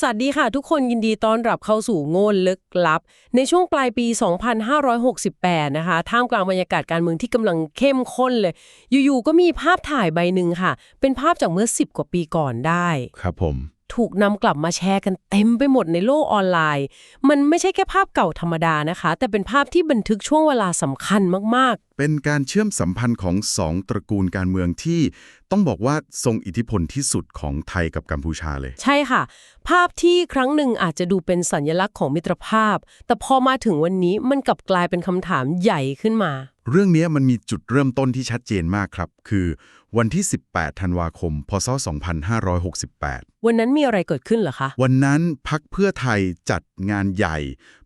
สวัสดีค่ะทุกคนยินดีต้อนรับเข้าสู่โง่ลึกลับ ในช่วงปลายปี 2568 นะคะ ท่ามกลางบรรยากาศการเมืองที่กำลังเข้มข้นเลย อยู่ๆ ก็มีภาพถ่ายใบหนึ่งค่ะ เป็นภาพจากเมื่อ 10 กว่าปีก่อนได้ ครับผม ถูกนำกลับมาแชร์กันเต็มไปหมดในโลกออนไลน์ มันไม่ใช่แค่ภาพเก่าธรรมดานะคะ แต่เป็นภาพที่บันทึกช่วงเวลาสำคัญมากเป็นการเชื่อมสัมพันธ์ของสองตระกูลการเมืองที่ต้องบอกว่าทรงอิทธิพลที่สุดของไทยกับกัมพูชาเลยๆใช่ค่ะ ภาพที่ครั้งหนึ่งอาจจะดูเป็นสัญลักษณ์ของมิตรภาพ แต่พอมาถึงวันนี้มันกลับกลายเป็นคำถามใหญ่ขึ้นมา เรื่องนี้มันมีจุดเริ่มต้นที่ชัดเจนมากครับ คือ วันที่ 18 ธันวาคม พศ 2568 วันนั้นมีอะไรเกิดขึ้นเหรอคะ วันนั้นพักเพื่อไทยจัดงานใหญ่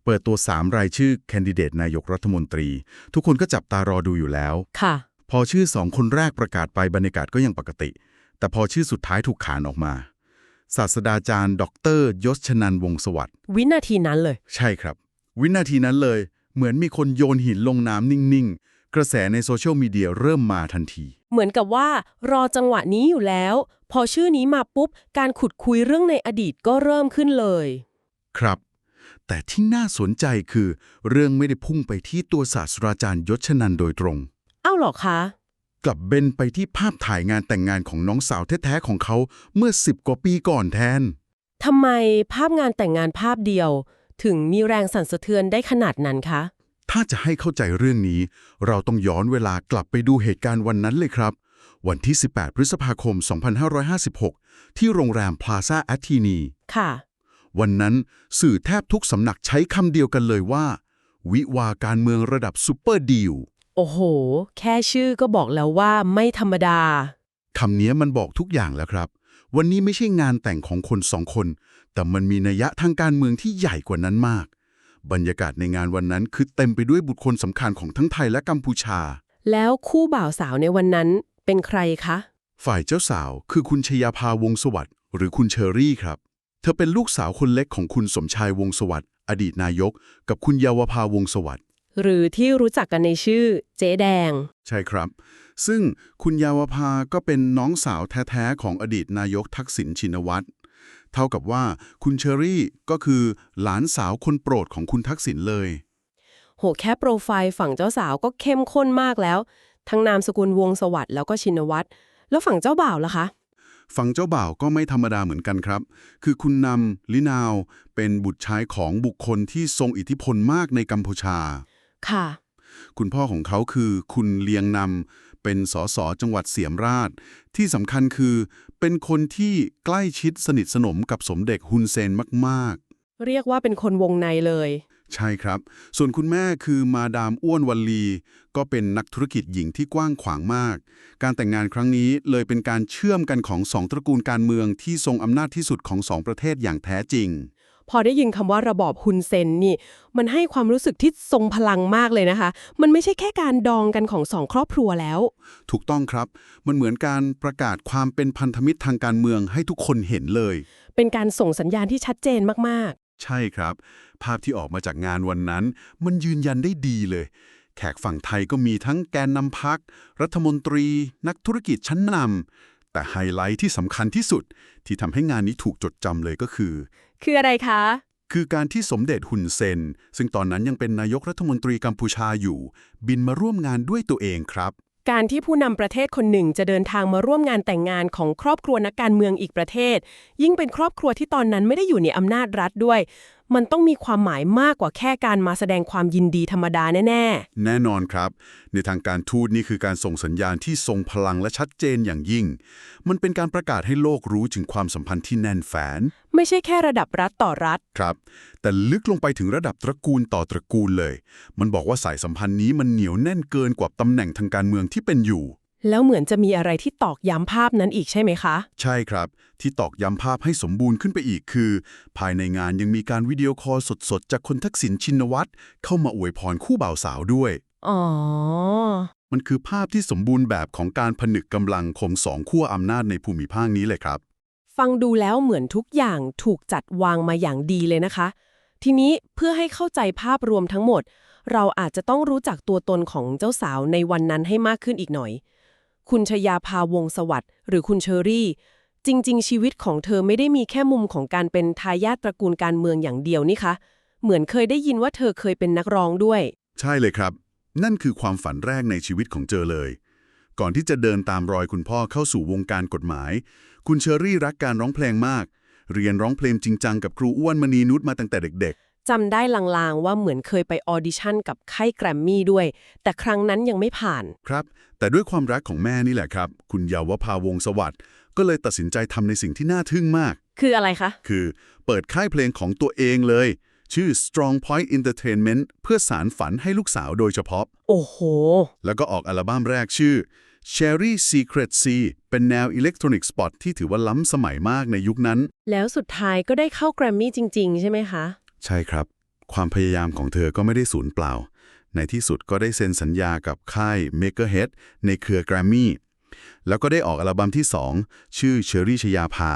เปิดตัว 3 รายชื่อแคนดิเดตนายกรัฐมนตรี ทุกคนก็จับตารอดูอยู่แล้ว ค่ะ พอชื่อสองคนแรกประกาศไปบรรยากาศก็ยังปกติ แต่พอชื่อสุดท้ายถูกขานออกมา ศาสตราจารย์ ดรยศชนันวงศ์สวัสดิ์ วินาทีนั้นเลย ใช่ครับ วินาทีนั้นเลย เหมือนมีคนโยนหินลงน้ำนิ่งๆ กระแสในโซเชียลมีเดียเริ่มมาทันที เหมือนกับว่ารอจังหวะนี้อยู่แล้ว พอชื่อนี้มาปุ๊บ การขุดคุยเรื่องในอดีตก็เริ่มขึ้นเลย ครับ แต่ที่น่าสนใจคือ เรื่องไม่ได้พุ่งไปที่ตัวศาสตราจารย์ยศชนันโดยตรง เอ้าเหรอคะ กลับเบนไปที่ภาพถ่ายงานแต่งงานของน้องสาวแท้ๆของเขาเมื่อ10กว่าปีก่อนแทนทำไมภาพงานแต่งงานภาพเดียว ถึงมีแรงสั่นสะเทือนได้ขนาดนั้นคะ ถ้าจะให้เข้าใจเรื่องนี้ เราต้องย้อนเวลากลับไปดูเหตุการณ์วันนั้นเลยครับ วันที่ 18 พฤษภาคม 2556 ที่โรงแรมพลาซ่าแอตทีนี ค่ะ วันนั้นสื่อแทบทุกสำนักใช้คำเดียวกันเลยว่า วิวาการเมืองระดับซูเปอร์ดีล โอ้โห แค่ชื่อก็บอกแล้วว่าไม่ธรรมดา คำนี้มันบอกทุกอย่างแล้วครับ วันนี้ไม่ใช่งานแต่งของคนสองคน แต่มันมีนัยยะทางการเมืองที่ใหญ่กว่านั้นมาก บรรยากาศในงานวันนั้นคือเต็มไปด้วยบุคคลสำคัญของทั้งไทยและกัมพูชา แล้วคู่บ่าวสาวในวันนั้นเป็นใครคะ ฝ่ายเจ้าสาวคือคุณชยาภาวงศ์สวัสดิ์หรือคุณเชอรี่ครับ เธอเป็นลูกสาวคนเล็กของคุณสมชายวงศ์สวัสดิ์อดีตนายก กับคุณเยาวภาวงศ์สวัสดิ์หรือที่รู้จักกันในชื่อเจ๊แดง ใช่ครับ ซึ่งคุณเยาวภาก็เป็นน้องสาวแท้ๆของอดีตนายกทักษิณชินวัตร เท่ากับว่าคุณเชอรี่ก็คือหลานสาวคนโปรดของคุณทักษิณเลย โหแค่โปรไฟล์ฝั่งเจ้าสาวก็เข้มข้นมากแล้ว ทั้งนามสกุลวงศ์สวัสดิ์แล้วก็ชินวัตรแล้วฝั่งเจ้าบ่าวล่ะคะ ฝั่งเจ้าบ่าวก็ไม่ธรรมดาเหมือนกันครับ คือคุณนำลินาว เป็นบุตรชายของบุคคลที่ทรงอิทธิพลมากในกัมพูชา ค่ะ คุณพ่อของเขาคือคุณเลียงนำ เป็นสสจังหวัดเสียมราช ที่สำคัญคือ เป็นคนที่ใกล้ชิดสนิทสนมกับสมเด็จฮุนเซนมากเรียกว่าเป็นคนวงในเลยๆใช่ครับ ส่วนคุณแม่คือมาดามอ้วนวันลี ก็เป็นนักธุรกิจหญิงที่กว้างขวางมาก การแต่งงานครั้งนี้เลยเป็นการเชื่อมกันของสองตระกูลการเมืองที่ทรงอำนาจที่สุดของสองประเทศอย่างแท้จริง พอได้ยินคำว่าระบอบฮุนเซนนี่ มันให้ความรู้สึกที่ทรงพลังมากเลยนะคะ มันไม่ใช่แค่การดองกันของสองครอบครัวแล้ว ถูกต้องครับ มันเหมือนการประกาศความเป็นพันธมิตรทางการเมืองให้ทุกคนเห็นเลย เป็นการส่งสัญญาณที่ชัดเจนมากใช่ครับ ภาพที่ออกมาจากงานวันนั้น มันยืนยันได้ดีเลย แขกฝั่งไทยก็มีทั้งแกนนำพัก รัฐมนตรี นักธุรกิจชั้นนำแต่ไฮไลท์ที่สำคัญที่สุดที่ทำให้งานนี้ถูกจดจำเลยก็คือๆ คืออะไรคะ คือการที่สมเด็จฮุนเซน ซึ่งตอนนั้นยังเป็นนายกรัฐมนตรีกัมพูชาอยู่ บินมาร่วมงานด้วยตัวเองครับ การที่ผู้นำประเทศคนหนึ่งจะเดินทางมาร่วมงานแต่งงานของครอบครัวนักการเมืองอีกประเทศ ยิ่งเป็นครอบครัวที่ตอนนั้นไม่ได้อยู่ในอำนาจรัฐด้วย มันต้องมีความหมายมากกว่าแค่การมาแสดงความยินดีธรรมดาแน่ แน่นอนครับ ในทางการทูตนี่คือการส่งสัญญาณที่ทรงพลังและชัดเจนอย่างยิ่ง มันเป็นการประกาศให้โลกรู้ถึงความสัมพันธ์ที่แน่นแฟนๆ ไม่ใช่แค่ระดับรัฐต่อรัฐ ครับ แต่ลึกลงไปถึงระดับตระกูลต่อตระกูลเลย มันบอกว่าสายสัมพันธ์นี้มันเหนียวแน่นเกินกว่าตำแหน่งทางการเมืองที่เป็นอยู่ แล้วเหมือนจะมีอะไรที่ตอกย้ำภาพนั้นอีกใช่ไหมคะ ใช่ครับ ที่ตอกย้ำภาพให้สมบูรณ์ขึ้นไปอีกคือ ภายในงานยังมีการวิดีโอคอลสดๆ จากคนทักษิณชินวัตรเข้ามาอวยพรคู่บ่าวสาวด้วย อ๋อ มันคือภาพที่สมบูรณ์แบบของการผนึกกำลังของสองขั้วอำนาจในภูมิภาคนี้เลยครับ ฟังดูแล้วเหมือนทุกอย่างถูกจัดวางมาอย่างดีเลยนะคะ ทีนี้เพื่อให้เข้าใจภาพรวมทั้งหมด เราอาจจะต้องรู้จักตัวตนของเจ้าสาวในวันนั้นให้มากขึ้นอีกหน่อย คุณชยาภาวงศ์สวัสดิ์หรือคุณเชอรี่ จริง ๆ ชีวิตของเธอไม่ได้มีแค่มุมของการเป็นทายาทตระกูลการเมืองอย่างเดียวนี่คะ เหมือนเคยได้ยินว่าเธอเคยเป็นนักร้องด้วย ใช่เลยครับ นั่นคือความฝันแรกในชีวิตของเจอเลย ก่อนที่จะเดินตามรอยคุณพ่อเข้าสู่วงการกฎหมาย คุณเชอรี่รักการร้องเพลงมาก เรียนร้องเพลงจริงจังกับครูอ้วนมณีนุชมาตั้งแต่เด็ก จำได้ลางๆ ว่าเหมือนเคยไปออดิชั่นกับค่ายแกรมมี่ด้วย แต่ครั้งนั้นยังไม่ผ่านๆครับ แต่ด้วยความรักของแม่นี่แหละครับ คุณเยาวภาวงศ์สวัสดิ์ก็เลยตัดสินใจทำในสิ่งที่น่าทึ่งมาก คืออะไรคะ คือเปิดค่ายเพลงของตัวเองเลย ชื่อ Strong Point Entertainment เพื่อสารฝันให้ลูกสาวโดยเฉพาะ โอ้โห แล้วก็ออกอัลบั้มแรกชื่อ Cherry Secret C เป็นแนวอิเล็กทรอนิกส์สปอตที่ถือว่าล้ำสมัยมากในยุคนั้น แล้วสุดท้ายก็ได้เข้าแกรมมี่จริง ๆ ใช่ไหมคะ ใช่ครับ ความพยายามของเธอก็ไม่ได้สูญเปล่า ในที่สุดก็ได้เซ็นสัญญากับค่าย Makerhead ในเครือ Grammy แล้วก็ได้ออกอัลบั้มที่ 2 ชื่อ Cherry ชยาภา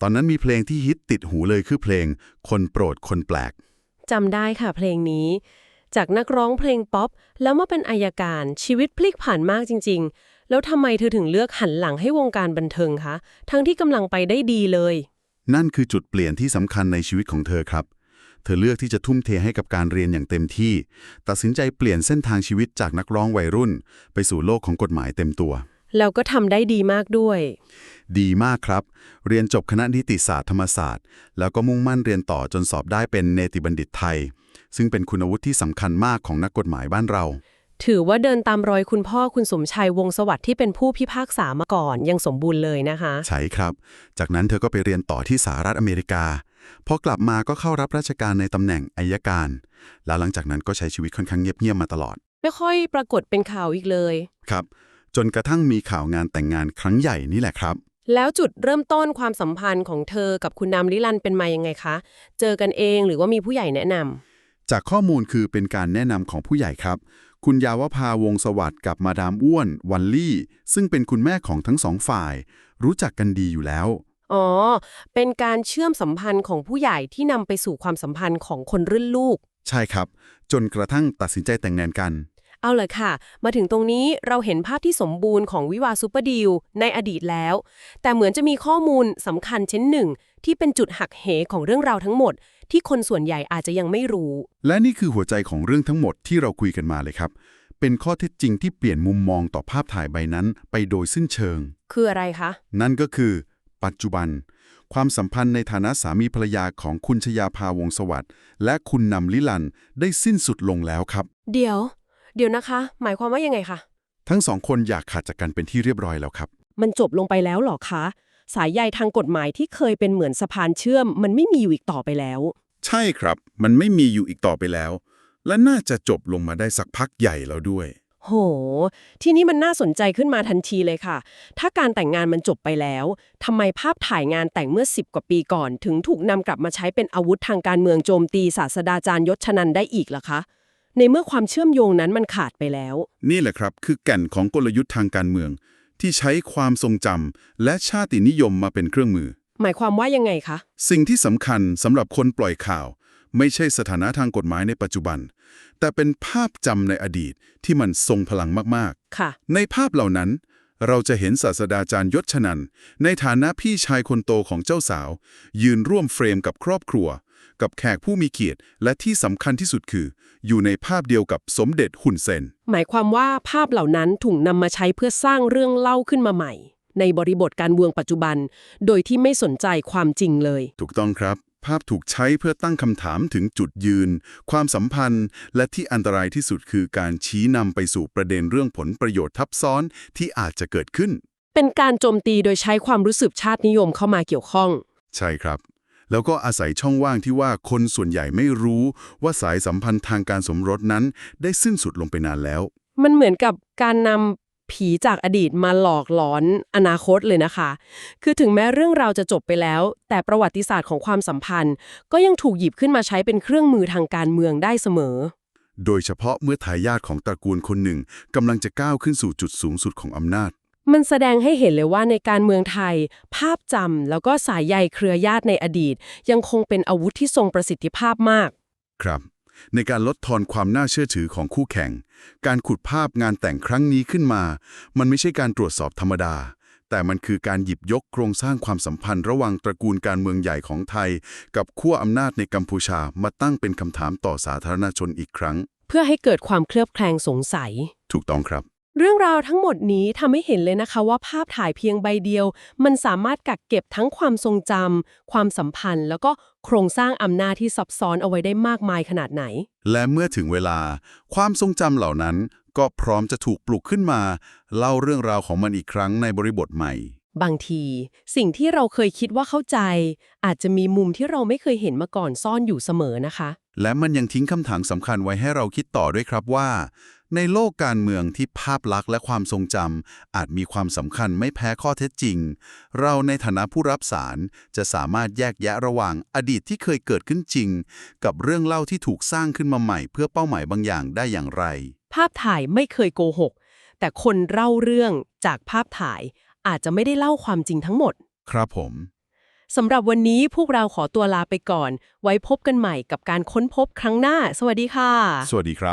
ตอนนั้นมีเพลงที่ฮิตติดหูเลยคือเพลง คนโปรดคนแปลกจำได้ค่ะเพลงนี้ จากนักร้องเพลงป๊อป แล้วมาเป็นอายการชีวิตพลิกผันมากจริง ๆ แล้วทำไมเธอถึงเลือกหันหลังให้วงการบันเทิงคะ ทั้งที่กำลังไปได้ดีเลย นั่นคือจุดเปลี่ยนที่สำคัญในชีวิตของเธอครับ เธอเลือกที่จะทุ่มเทให้กับการเรียนอย่างเต็มที่ ตัดสินใจเปลี่ยนเส้นทางชีวิตจากนักร้องวัยรุ่น ไปสู่โลกของกฎหมายเต็มตัว แล้วก็ทำได้ดีมากด้วย ดีมากครับ เรียนจบคณะนิติศาสตร์ธรรมศาสตร์ แล้วก็มุ่งมั่นเรียนต่อจนสอบได้เป็นเนติบัณฑิตไทย ซึ่งเป็นคุณวุฒิที่สำคัญมากของนักกฎหมายบ้านเรา ถือว่าเดินตามรอยคุณพ่อคุณสมชัยวงศ์สวัสดิ์ที่เป็นผู้พิพากษามาก่อนยังสมบูรณ์เลยนะคะ ใช่ครับ จากนั้นเธอก็ไปเรียนต่อที่สหรัฐอเมริกา พอกลับมาก็เข้ารับราชการในตำแหน่งอายการ แล้วหลังจากนั้นก็ใช้ชีวิตค่อนข้างเงียบๆมาตลอด ไม่ค่อยปรากฏเป็นข่าวอีกเลย ครับ จนกระทั่งมีข่าวงานแต่งงานครั้งใหญ่นี่แหละครับ แล้วจุดเริ่มต้นความสัมพันธ์ของเธอกับคุณนามลิลันเป็นมายังไงคะ เจอกันเองหรือว่ามีผู้ใหญ่แนะนำจากข้อมูลคือเป็นการแนะนำของผู้ใหญ่ครับ คุณยาวภาวงศ์สวัสดิ์กับมาดามอ้วน วันลี่ ซึ่งเป็นคุณแม่ของทั้งสองฝ่าย รู้จักกันดีอยู่แล้ว อ๋อ เป็นการเชื่อมสัมพันธ์ของผู้ใหญ่ที่นำไปสู่ความสัมพันธ์ของคนรุ่นลูก ใช่ครับ จนกระทั่งตัดสินใจแต่งงานกัน เอาเลยค่ะ มาถึงตรงนี้เราเห็นภาพที่สมบูรณ์ของวิวาห์ซูเปอร์ดีลในอดีตแล้ว แต่เหมือนจะมีข้อมูลสำคัญชิ้นหนึ่ง ที่เป็นจุดหักเหของเรื่องราวทั้งหมด ที่คนส่วนใหญ่อาจจะยังไม่รู้ และนี่คือหัวใจของเรื่องทั้งหมดที่เราคุยกันมาเลยครับ เป็นข้อเท็จจริงที่เปลี่ยนมุมมองต่อภาพถ่ายใบนั้นไปโดยสิ้นเชิง คืออะไรคะ นั่นก็คือ ปัจจุบัน ความสัมพันธ์ในฐานะสามีภรรยาของคุณชยาภาวงศ์สวัสดิ์และคุณนำลิลันได้สิ้นสุดลงแล้วครับ เดี๋ยว เดี๋ยวนะคะ หมายความว่ายังไงคะทั้งสองคนอยากขาดจากกันเป็นที่เรียบร้อยแล้วครับ มันจบลงไปแล้วเหรอคะ สายใยทางกฎหมายที่เคยเป็นเหมือนสะพานเชื่อม มันไม่มีอยู่อีกต่อไปแล้ว ใช่ครับ มันไม่มีอยู่อีกต่อไปแล้ว และน่าจะจบลงมาได้สักพักใหญ่แล้วด้วย โห ที่นี้มันน่าสนใจขึ้นมาทันทีเลยค่ะ ถ้าการแต่งงานมันจบไปแล้วทำไมภาพถ่ายงานแต่งเมื่อ 10 กว่าปีก่อน ถึงถูกนำกลับมาใช้เป็นอาวุธทางการเมืองโจมตีศาสดาจารย์ยศชนันได้อีกล่ะคะ ในเมื่อความเชื่อมโยงนั้นมันขาดไปแล้ว นี่แหละครับ คือแก่นของกลยุทธ์ทางการเมือง ที่ใช้ความทรงจำและชาตินิยมมาเป็นเครื่องมือ หมายความว่ายังไงคะ สิ่งที่สำคัญสำหรับคนปล่อยข่าว ไม่ใช่สถานะทางกฎหมายในปัจจุบัน แต่เป็นภาพจำในอดีตที่มันทรงพลังมากค่ะๆในภาพเหล่านั้น เราจะเห็นศาสดาจารย์ยศชนัน ในฐานะพี่ชายคนโตของเจ้าสาว ยืนร่วมเฟรมกับครอบครัว กับแขกผู้มีเกียรติ และที่สำคัญที่สุดคือ อยู่ในภาพเดียวกับสมเด็จหุ่นเซน หมายความว่าภาพเหล่านั้นถูกนำมาใช้เพื่อสร้างเรื่องเล่าขึ้นมาใหม่ ในบริบทการเมืองปัจจุบัน โดยที่ไม่สนใจความจริงเลย ถูกต้องครับ ภาพถูกใช้เพื่อตั้งคำถามถึงจุดยืน ความสัมพันธ์ และที่อันตรายที่สุดคือการชี้นำไปสู่ประเด็นเรื่องผลประโยชน์ทับซ้อนที่อาจจะเกิดขึ้น เป็นการโจมตีโดยใช้ความรู้สึกชาตินิยมเข้ามาเกี่ยวข้อง ใช่ครับแล้วก็อาศัยช่องว่างที่ว่าคนส่วนใหญ่ไม่รู้ว่าสายสัมพันธ์ทางการสมรสนั้นได้สิ้นสุดลงไปนานแล้ว มันเหมือนกับการนำ ผีจากอดีตมาหลอกหลอนอนาคตเลยนะคะ คือถึงแม้เรื่องราวจะจบไปแล้ว แต่ประวัติศาสตร์ของความสัมพันธ์ ก็ยังถูกหยิบขึ้นมาใช้เป็นเครื่องมือทางการเมืองได้เสมอ โดยเฉพาะเมื่อทายาทของตระกูลคนหนึ่งกำลังจะก้าวขึ้นสู่จุดสูงสุดของอำนาจมันแสดงให้เห็นเลยว่าในการเมืองไทย ภาพจำแล้วก็สายใยเครือญาติในอดีต ยังคงเป็นอาวุธที่ทรงประสิทธิภาพมาก ครับ ในการลดทอนความน่าเชื่อถือของคู่แข่ง การขุดภาพงานแต่งครั้งนี้ขึ้นมา มันไม่ใช่การตรวจสอบธรรมดา แต่มันคือการหยิบยกโครงสร้างความสัมพันธ์ระหว่างตระกูลการเมืองใหญ่ของไทย กับขั้วอำนาจในกัมพูชามาตั้งเป็นคำถามต่อสาธารณชนอีกครั้ง เพื่อให้เกิดความเคลือบแคลงสงสัย ถูกต้องครับ เรื่องราวทั้งหมดนี้ทำให้เห็นเลยนะคะว่าภาพถ่ายเพียงใบเดียว มันสามารถกักเก็บทั้งความทรงจำความสัมพันธ์ แล้วก็โครงสร้างอำนาจที่ซับซ้อนเอาไว้ได้มากมายขนาดไหน และเมื่อถึงเวลา ความทรงจำเหล่านั้นก็พร้อมจะถูกปลุกขึ้นมา เล่าเรื่องราวของมันอีกครั้งในบริบทใหม่ บางที สิ่งที่เราเคยคิดว่าเข้าใจ อาจจะมีมุมที่เราไม่เคยเห็นมาก่อนซ่อนอยู่เสมอนะคะ และมันยังทิ้งคำถามสำคัญไว้ให้เราคิดต่อด้วยครับว่า ในโลกการเมืองที่ภาพลักษณ์และความทรงจำอาจมีความสำคัญไม่แพ้ข้อเท็จจริง เราในฐานะผู้รับสารจะสามารถแยกแยะระหว่างอดีตที่เคยเกิดขึ้นจริง กับเรื่องเล่าที่ถูกสร้างขึ้นมาใหม่ เพื่อเป้าหมายบางอย่างได้อย่างไร ภาพถ่ายไม่เคยโกหก แต่คนเล่าเรื่องจากภาพถ่ายอาจจะไม่ได้เล่าความจริงทั้งหมด ครับผมสำหรับวันนี้พวกเราขอตัวลาไปก่อน ไว้พบกันใหม่กับการค้นพบครั้งหน้า สวัสดีค่ะ สวัสดีครับ